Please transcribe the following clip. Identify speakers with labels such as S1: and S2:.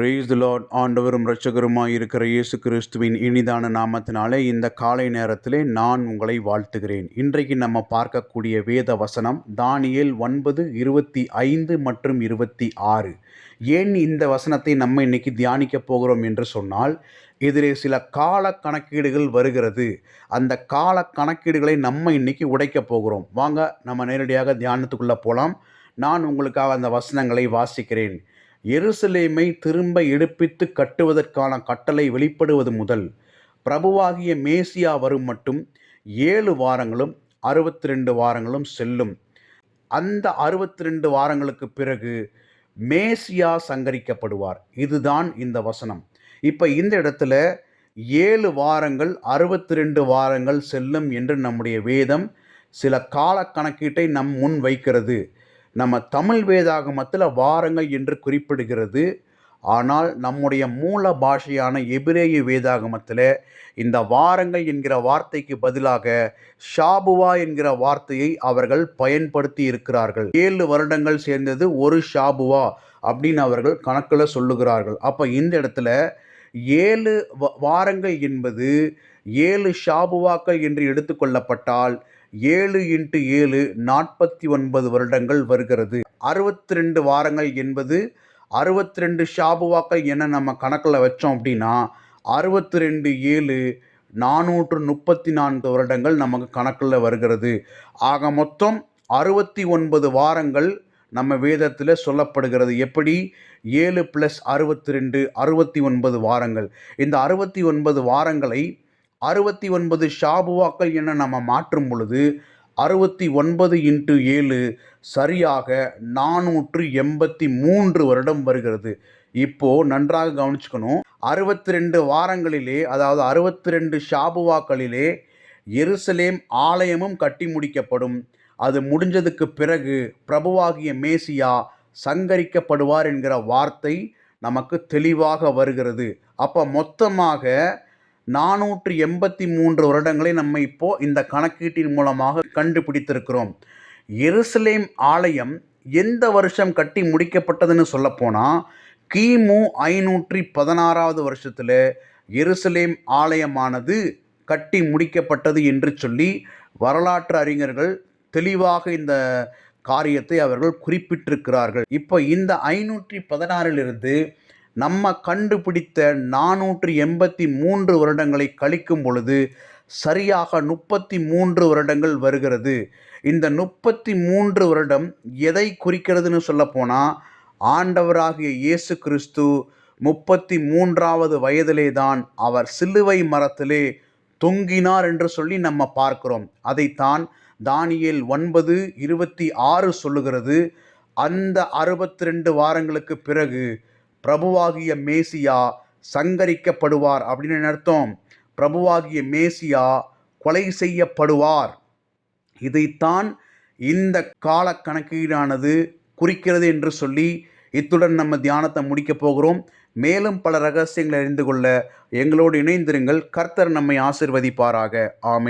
S1: Brace Lord ஆண்டவரும் இரட்சகருமாய் இருக்கிற இயேசு கிறிஸ்துவின் இனிதான நாமத்தினாலே இந்த காலை நேரத்திலே நான் உங்களை வாழ்த்துகிறேன். இன்றைக்கு நம்ம பார்க்கக்கூடிய வேத வசனம் தானியேல் ஒன்பது இருபத்தி ஐந்து மற்றும் இருபத்தி ஆறு. ஏன் இந்த வசனத்தை நம்ம இன்னைக்கு தியானிக்க போகிறோம் என்று சொன்னால் எதிரே சில கால கணக்கீடுகள் வருகிறது. அந்த கால கணக்கீடுகளை நம்ம இன்னைக்கு உடைக்க போகிறோம். வாங்க நம்ம நேரடியாக தியானத்துக்குள்ளே போகலாம் நான் உங்களுக்காக அந்த வசனங்களை வாசிக்கிறேன். எருசலேமை திரும்ப எடுப்பித்து கட்டுவதற்கான கட்டளை வெளிப்படுவது முதல் பிரபுவாகிய மேசியா வரும் மட்டும் ஏழு வாரங்களும் அறுபத்தி ரெண்டு வாரங்களும் செல்லும். அந்த அறுபத்தி ரெண்டு வாரங்களுக்கு பிறகு மேசியா சங்கரிக்கப்படுவார். இதுதான் இந்த வசனம். இப்போ இந்த இடத்துல ஏழு வாரங்கள் அறுபத்தி ரெண்டு வாரங்கள் செல்லும் என்று நம்முடைய வேதம் சில கால கணக்கீட்டை நம் முன் வைக்கிறது. நம்ம தமிழ் வேதாகமத்தில் வாரங்கள் என்று குறிப்பிடுகிறது. ஆனால் நம்முடைய மூல பாஷையான எபிரேய வேதாகமத்தில் இந்த வாரங்கள் என்கிற வார்த்தைக்கு பதிலாக ஷாபுவா என்கிற வார்த்தையை அவர்கள் பயன்படுத்தி இருக்கிறார்கள். ஏழு வருடங்கள் சேர்ந்தது ஒரு ஷாபுவா அப்படின்னு அவர்கள் கணக்கில் சொல்லுகிறார்கள். அப்போ இந்த இடத்துல ஏழு வாரங்கள் என்பது ஏழு ஷாபுவாக்கள் என்று எடுத்துக்கொள்ளப்பட்டால் ஏழு இன்ட்டு ஏழு நாற்பத்தி ஒன்பது வருடங்கள் வருகிறது. அறுபத்தி ரெண்டு வாரங்கள் என்பது அறுபத்தி ரெண்டு ஷாபுவாக்கள் என நம்ம கணக்கில் வச்சோம் அப்படின்னா அறுபத்தி ரெண்டு ஏழு நானூற்று முப்பத்தி நான்கு வருடங்கள் நமக்கு கணக்கில் வருகிறது. ஆக மொத்தம் அறுபத்தி ஒன்பது வாரங்கள் நம்ம வேதத்தில் சொல்லப்படுகிறது. எப்படி? ஏழு ப்ளஸ் அறுபத்தி ரெண்டு அறுபத்தி ஒன்பது வாரங்கள். இந்த அறுபத்தி ஒன்பது வாரங்களை அறுபத்தி ஒன்பது ஷாபுவாக்கள் என நம்ம மாற்றும் பொழுது அறுபத்தி ஒன்பது இன்ட்டு ஏழு சரியாக நானூற்று எண்பத்தி மூன்று வருடம் வருகிறது. இப்போது நன்றாக கவனிச்சுக்கணும். அறுபத்தி ரெண்டு வாரங்களிலே அதாவது அறுபத்தி ரெண்டு ஷாபுவாக்களிலே எருசலேம் ஆலயமும் கட்டி முடிக்கப்படும். அது முடிஞ்சதுக்கு பிறகு பிரபுவாகிய மேசியா சங்கரிக்கப்படுவார் என்கிற வார்த்தை நமக்கு தெளிவாக வருகிறது. அப்போ மொத்தமாக நானூற்று எண்பத்தி மூன்று வருடங்களை நம்ம இப்போ இந்த கணக்கீட்டின் மூலமாக கண்டுபிடித்திருக்கிறோம். எருசலேம் ஆலயம் எந்த வருஷம் கட்டி முடிக்கப்பட்டதுன்னு சொல்லப்போனால் கிமு ஐநூற்றி பதினாறாவது வருஷத்தில் எருசலேம் ஆலயமானது கட்டி முடிக்கப்பட்டது என்று சொல்லி வரலாற்று அறிஞர்கள் தெளிவாக இந்த காரியத்தை அவர்கள் குறிப்பிட்டிருக்கிறார்கள். இப்போ இந்த ஐநூற்றி பதினாறிலிருந்து நம்ம கண்டுபிடித்த நானூற்றி எண்பத்தி மூன்று வருடங்களை கழிக்கும் பொழுது சரியாக முப்பத்தி மூன்று வருடங்கள் வருகிறது. இந்த முப்பத்தி மூன்று வருடம் எதை குறிக்கிறதுன்னு சொல்லப்போனால் ஆண்டவராகிய இயேசு கிறிஸ்து முப்பத்தி மூன்றாவது வயதிலே தான் அவர் சிலுவை மரத்திலே தொங்கினார் என்று சொல்லி நம்ம பார்க்கிறோம். அதைத்தான் தானியல் ஒன்பது இருபத்தி ஆறு சொல்லுகிறது. அந்த அறுபத்தி ரெண்டு வாரங்களுக்கு பிறகு பிரபுவாகிய மேசியா சங்கரிக்கப்படுவார் அப்படின்னு அர்த்தம்? பிரபுவாகிய மேசியா கொலை செய்யப்படுவார். இதைத்தான் இந்த கால கணக்கீடானது குறிக்கிறது என்று சொல்லி இத்துடன் நம்ம தியானத்தை முடிக்கப் போகிறோம். மேலும் பல ரகசியங்களை அறிந்து கொள்ள எங்களோடு இணைந்திருங்கள். கர்த்தர் நம்மை ஆசிர்வதிப்பாராக. ஆமே